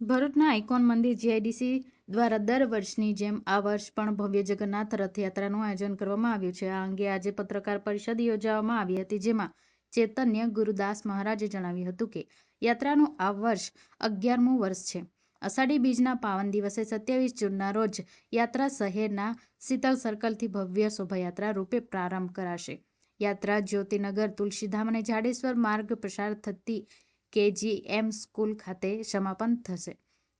ભરૂચના આઇકોન મંદિર જીઆઈડીસી દ્વારા દર વર્ષની જેમ આ વર્ષ પણ ભવ્ય જગન્નાથ રથયાત્રાનું આયોજન કરવામાં આવ્યું છે. આ અંગે આજે પત્રકાર પરિષદ યોજવામાં આવી હતી, જેમાં ચેતન્ય ગુરુદાસ મહારાજે જણાવ્યું હતું કે, યાત્રાનું આ વર્ષ અગિયારમું વર્ષ છે. અષાઢી બીજના પાવન દિવસે સત્યાવીસ જૂનના રોજ યાત્રા શહેરના શીતલ સર્કલથી ભવ્ય શોભાયાત્રા રૂપે પ્રારંભ કરાશે. યાત્રા જ્યોતિનગર, તુલસીધામ અને જાડેશ્વર માર્ગ પસાર થતી કેજીએમ સ્કૂલ ખાતે સમાપન થશે.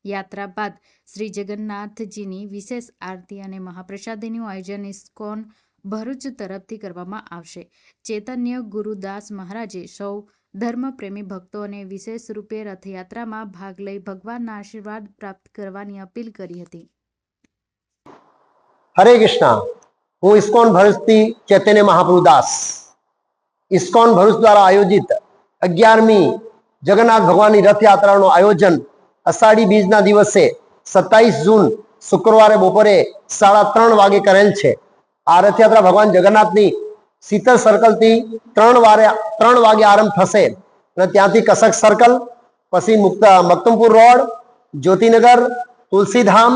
યાત્રા બાદ શ્રી જગન્નાથજીની વિશેષ આરતી અને મહાપ્રસાદીનું આયોજન ઇસ્કોન ભરૂચ તરફથી કરવામાં આવશે. ચેતન્ય ગુરુદાસ મહારાજે સૌ ધર્મપ્રેમી ભક્તોને વિશેષ રૂપે રથયાત્રામાં ભાગ લઈ ભગવાનના આશીર્વાદ પ્રાપ્ત કરવાની અપીલ કરી હતી. હરે કૃષ્ણ. હું ઇસ્કોન ભરૂચથી ચૈતન્ય મહાપ્રભુ ઇસ્કોન ભરૂચ દ્વારા આયોજિત અગિયારમી જગન્નાથ ભગવાનની રથયાત્રાનું આયોજન અષાઢી બીજના દિવસે સત્તાવીસ જૂન શુક્રવારે બપોરે સાડા ત્રણ વાગે કરેલ છે. આ રથયાત્રા ભગવાન જગન્નાથની શીતળ સર્કલથી ત્રણ વારે, ત્રણ વાગે આરંભ થશે અને ત્યાંથી કસક સર્કલ પછી મુક્ત, મક્તમપુર રોડ, જ્યોતિનગર, તુલસીધામ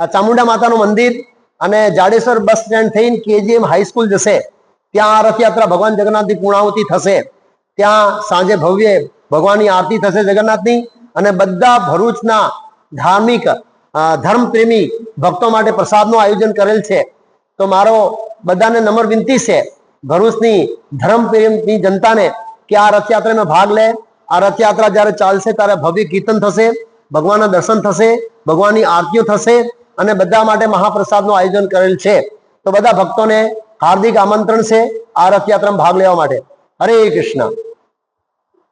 ચામુંડા માતાનું મંદિર અને જાડેશ્વર બસ સ્ટેન્ડ થઈને કેજીએમ હાઈસ્કૂલ જશે. ત્યાં આ રથયાત્રા ભગવાન જગન્નાથની પૂર્ણાહુતિ થશે. ત્યાં સાંજે ભવ્ય ભગવાનની આરતી થશે જગન્નાથની અને બધા ભરૂચના ધાર્મિક ધર્મપ્રેમી ભક્તો માટે પ્રસાદનું આયોજન કરેલ છે. તો મારો બધાને નમ્ર વિનંતી છે, ભરૂચની ધર્મપ્રેમી જનતાને કે આ રથયાત્રામાં ભાગ લે. આ રથયાત્રા જ્યારે ચાલશે ત્યારે ભવ્ય કીર્તન થશે, ભગવાનના દર્શન થશે, ભગવાનની આરતીઓ થશે અને બધા માટે મહાપ્રસાદનું આયોજન કરેલ છે. તો બધા ભક્તોને હાર્દિક આમંત્રણ છે આ રથયાત્રામાં ભાગ લેવા માટે. હરે કૃષ્ણ.